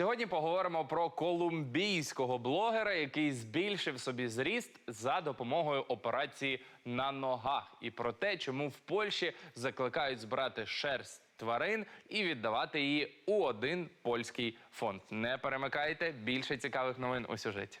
Сьогодні поговоримо про колумбійського блогера, який збільшив собі зріст за допомогою операції на ногах, і про те, чому в Польщі закликають збирати шерсть тварин і віддавати її у один польський фонд. Не перемикайте більше цікавих новин у сюжеті.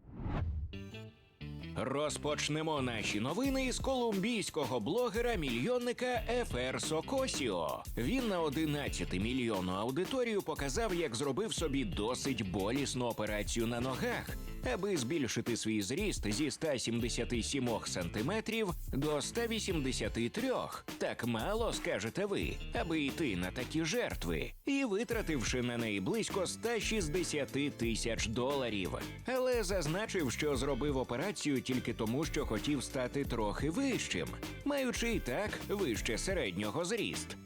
Розпочнемо наші новини із колумбійського блогера-мільйонника Ефер Сокосіо. Він на 11 мільйонну аудиторію показав, як зробив собі досить болісну операцію на ногах, аби збільшити свій зріст зі 177 сантиметрів до 183. Так мало скажете ви, аби йти на такі жертви, і витративши на неї близько 160 тисяч доларів. Але зазначив, що зробив операцію тільки тому, що хотів стати трохи вищим, маючи і так вище середнього зріст.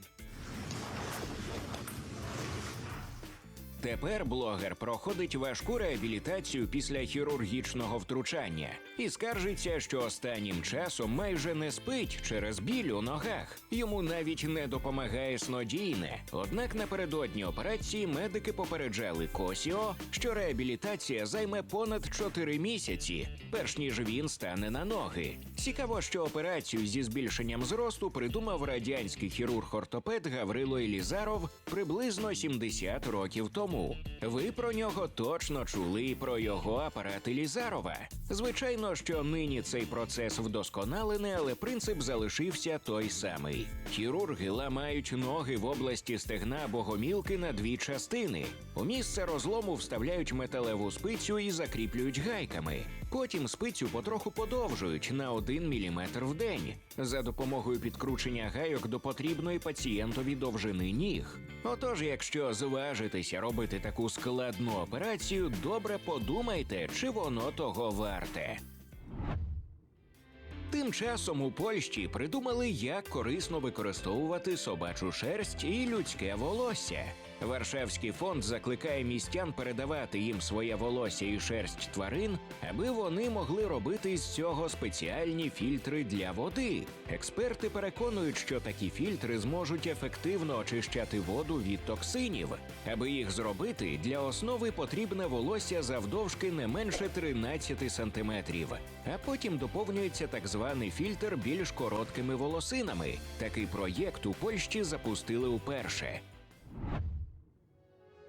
Тепер блогер проходить важку реабілітацію після хірургічного втручання і скаржиться, що останнім часом майже не спить через біль у ногах. Йому навіть не допомагає снодійне. Однак напередодні операції медики попереджали Косіо, що реабілітація займе понад 4 місяці, перш ніж він стане на ноги. Цікаво, що операцію зі збільшенням зросту придумав радянський хірург-ортопед Гаврило Елізаров приблизно 70 років тому. Ви про нього точно чули і про його апарат Елізарова. Звичайно, що нині цей процес вдосконалений, але принцип залишився той самий. Хірурги ламають ноги в області стегна або гомілки на дві частини. У місце розлому вставляють металеву спицю і закріплюють гайками. Потім спицю потроху подовжують на 1 мм в день за допомогою підкручення гайок до потрібної пацієнтові довжини ніг. Отож, якщо зважитеся робити таку складну операцію, добре подумайте, чи воно того варте. Тим часом у Польщі придумали, як корисно використовувати собачу шерсть і людське волосся. Варшавський фонд закликає містян передавати їм своє волосся і шерсть тварин, аби вони могли робити з цього спеціальні фільтри для води. Експерти переконують, що такі фільтри зможуть ефективно очищати воду від токсинів. Аби їх зробити, для основи потрібне волосся завдовжки не менше 13 сантиметрів, а потім доповнюється так званий фільтр більш короткими волосинами. Такий проєкт у Польщі запустили уперше.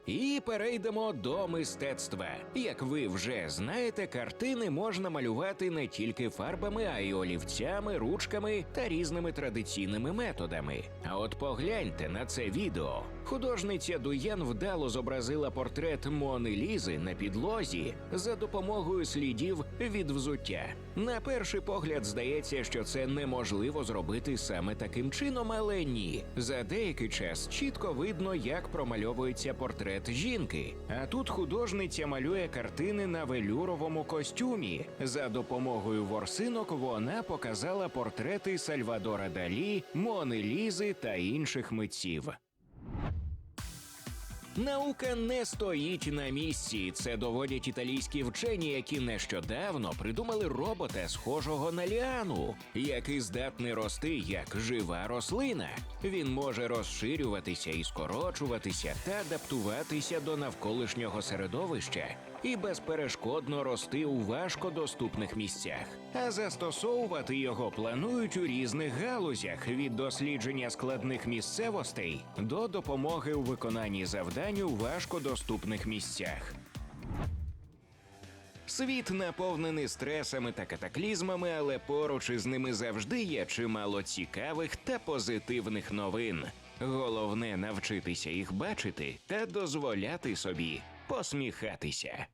І перейдемо до мистецтва. Як ви вже знаєте, картини можна малювати не тільки фарбами, а й олівцями, ручками та різними традиційними методами. А от погляньте на це відео. Художниця Дуєн вдало зобразила портрет Мони Лізи на підлозі за допомогою слідів від взуття. На перший погляд здається, що це неможливо зробити саме таким чином, але ні. За деякий час чітко видно, як промальовується портрет жінки. А тут художниця малює картини на велюровому костюмі. За допомогою ворсинок вона показала портрети Сальвадора Далі, Мони Лізи та інших митців. Наука не стоїть на місці. Це доводять італійські вчені, які нещодавно придумали робота, схожого на ліану, який здатний рости як жива рослина. Він може розширюватися і скорочуватися та адаптуватися до навколишнього середовища і безперешкодно рости у важкодоступних місцях. А застосовувати його планують у різних галузях від дослідження складних місцевостей до допомоги у виконанні завдань у важкодоступних місцях. Світ наповнений стресами та катаклізмами, але поруч із ними завжди є чимало цікавих та позитивних новин. Головне навчитися їх бачити та дозволяти собі посміхатися.